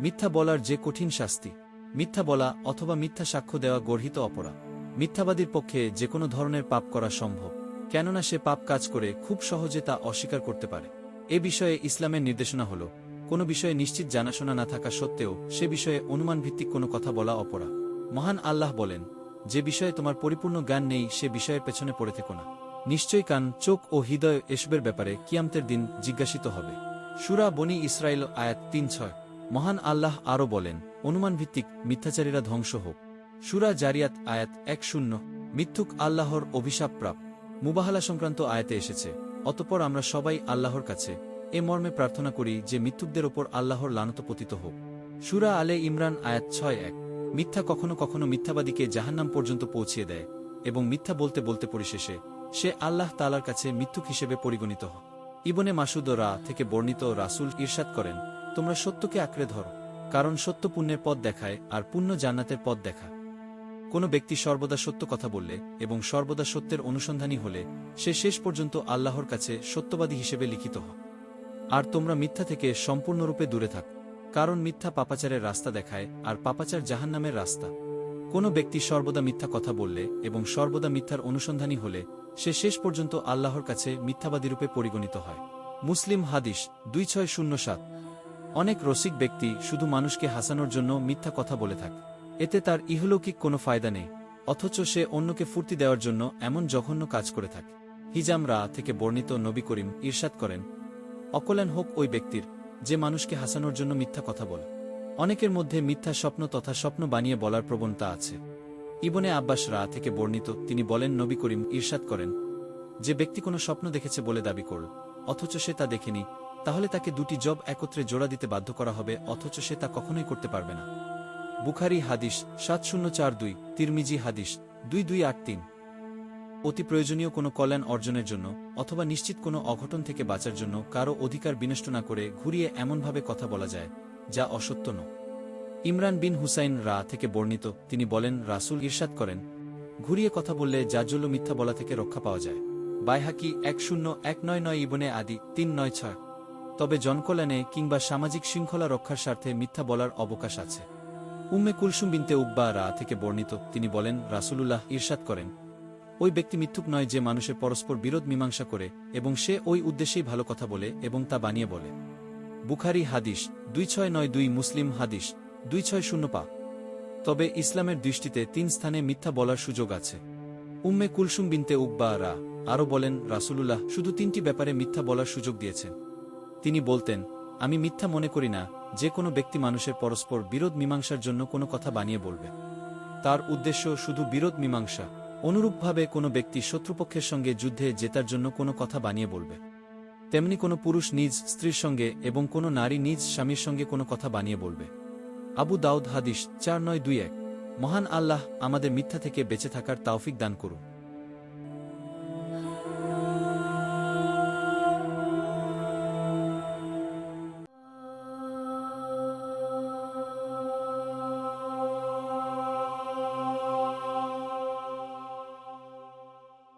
মিথ্যা বলার যে কঠিন শাস্তি। মিথ্যা বলা অথবা মিথ্যা সাক্ষ্য দেওয়া গর্হিত অপরাধ। মিথ্যাবাদীর পক্ষে যে কোনো ধরনের পাপ করা সম্ভব, কেননা সে পাপ কাজ করে খুব সহজে তা অস্বীকার করতে পারে। এ বিষয়ে ইসলামের নির্দেশনা হল, কোনো বিষয়ে নিশ্চিত জানাশোনা না থাকা সত্ত্বেও সে বিষয়ে অনুমানভিত্তিক কোনো কথা বলা অপরাধ। মহান আল্লাহ বলেন, যে বিষয়ে তোমার পরিপূর্ণ জ্ঞান নেই, সে বিষয়ের পেছনে পড়ে থেকো না। নিশ্চয়ই কান, চোখ ও হৃদয় এসবের ব্যাপারে কিয়ামতের দিন জিজ্ঞাসিত হবে। সুরা বনি ইসরায়েল আয়াত তিন ছয়। মহান আল্লাহ আরও বলেন অনুমান ভিত্তিক মিথ্যাচারীরা ধ্বংস হোক। সুরা জারিয়াত আয়াত এক শূন্য, মিথ্যুক আল্লাহর অভিশাপ প্রাপ। মুবাহালা সংক্রান্ত আয়াতে এসেছে, অতপর আমরা সবাই আল্লাহর কাছে এ মর্মে প্রার্থনা করি যে মিথ্যুকদের ওপর আল্লাহর লানত পতিত হোক। সুরা আলে ইমরান আয়াত ছয় এক, মিথ্যা কখনো কখনো মিথ্যাবাদীকে জাহান্নাম পর্যন্ত পৌঁছিয়ে দেয় এবং মিথ্যা বলতে বলতে পরিশেষে সে আল্লাহ তালার কাছে মিথ্যুক হিসেবে পরিগণিত হয়। ইবনে মাসুদ রা থেকে বর্ণিত রাসুল ঈর্ষাদ করেন তোমরা সত্যকে আঁকড়ে ধরো, কারণ সত্য পুণ্যের পথ দেখায় আর পুণ্য জান্নাতের পথ দেখায়। কোনো ব্যক্তি সর্বদা সত্য কথা বললে এবং সর্বদা সত্যের অনুসন্ধানী হলে, সে শেষ পর্যন্ত আল্লাহর কাছে সত্যবাদী হিসেবে লিখিত হয় আর তোমরা মিথ্যা থেকে সম্পূর্ণরূপে দূরে থাক, কারণ মিথ্যা পাপাচারের রাস্তা দেখায় আর পাপাচার জাহান্নামের রাস্তা। কোনো ব্যক্তি সর্বদা মিথ্যা কথা বললে এবং সর্বদা মিথ্যার অনুসন্ধানী হলে, সে শেষ পর্যন্ত আল্লাহর কাছে মিথ্যাবাদীরূপে পরিগণিত হয়। মুসলিম হাদিস দুই ছয় শূন্য সাত। অনেক রসিক ব্যক্তি শুধু মানুষকে হাসানোর জন্য মিথ্যা কথা বলে থাকে। এতে তার ইহলৌকিক কোনো ফায়দা নেই, অথচ সে অন্যকে ফুর্তি দেওয়ার জন্য এমন জঘন্য কাজ করে থাকে। হিজাম রা থেকে বর্ণিত নবী করিম ঈর্ষাদ করেন, অকল্যাণ হোক ওই ব্যক্তির, যে মানুষকে হাসানোর জন্য মিথ্যা কথা বলে। অনেকের মধ্যে মিথ্যা স্বপ্ন তথা স্বপ্ন বানিয়ে বলার প্রবণতা আছে। ইবনে আব্বাস রা থেকে বর্ণিত তিনি বলেন, নবী করিম ঈর্ষাদ করেন, যে ব্যক্তি কোনো স্বপ্ন দেখেছে বলে দাবি করল, অথচ সে তা দেখেনি তাহলে তাকে দুটি জব একত্রে জোড়া দিতে বাধ্য করা হবে, অথচ সে তা কখনোই করতে পারবে না। বুখারি হাদিস সাত শূন্য চার দুই, তিরমিজি হাদিস দুই দুই আট তিন। অতি প্রয়োজনীয় কোনো কল্যাণ অর্জনের জন্য, অথবা নিশ্চিত কোনো অঘটন থেকে বাঁচার জন্য কারও অধিকার বিনষ্ট না করে ঘুরিয়ে এমনভাবে কথা বলা যায়, যা অসত্য ন ইমরান বিন হুসাইন রা থেকে বর্ণিত, তিনি বলেন, রাসুল ঈর্ষাদ করেন, ঘুরিয়ে কথা বললে জাজ্জল্য মিথ্যা বলা থেকে রক্ষা পাওয়া যায়। বাইহাকি এক শূন্য এক নয় নয় ইবনে আদি তিন নয় ছয়। তবে জনকল্যাণে কিংবা সামাজিক শৃঙ্খলা রক্ষার স্বার্থে মিথ্যা বলার অবকাশ আছে। উম্মে কুলসুম বিনতে উব্বা রা থেকে বর্ণিত তিনি বলেন, রাসুলুল্লাহ ঈর্ষাদ করেন, ওই ব্যক্তি মিথ্যুক নয় যে মানুষের পরস্পর বিরোধ মীমাংসা করে এবং সে ওই উদ্দেশ্যেই ভালো কথা বলে এবং তা বানিয়ে বলে। বুখারি হাদিস, দুই ছয় নয় দুই মুসলিম হাদিস, দুই ছয় শূন্য পা। তবে ইসলামের দৃষ্টিতে তিন স্থানে মিথ্যা বলার সুযোগ আছে। উম্মে কুলসুম বিনতে উব্বা রা আরও বলেন, রাসুলুল্লাহ শুধু তিনটি ব্যাপারে মিথ্যা বলার সুযোগ দিয়েছেন। তিনি বলতেন, আমি মিথ্যা মনে করি না, যে কোনো ব্যক্তি মানুষের পরস্পর বিরোধ মীমাংসার জন্য কোনো কথা বানিয়ে বলবে। তার উদ্দেশ্য শুধু বিরোধ মীমাংসা, অনুরূপভাবে কোনো ব্যক্তি শত্রুপক্ষের সঙ্গে যুদ্ধে জেতার জন্য কোনো কথা বানিয়ে বলবে। তেমনি কোনো পুরুষ নিজ স্ত্রীর সঙ্গে এবং কোনো নারী নিজ স্বামীর সঙ্গে কোনো কথা বানিয়ে বলবে। আবু দাউদ হাদিস চার নয় দুই এক, মহান আল্লাহ আমাদের মিথ্যা থেকে বেঁচে থাকার তাওফিক দান করুন।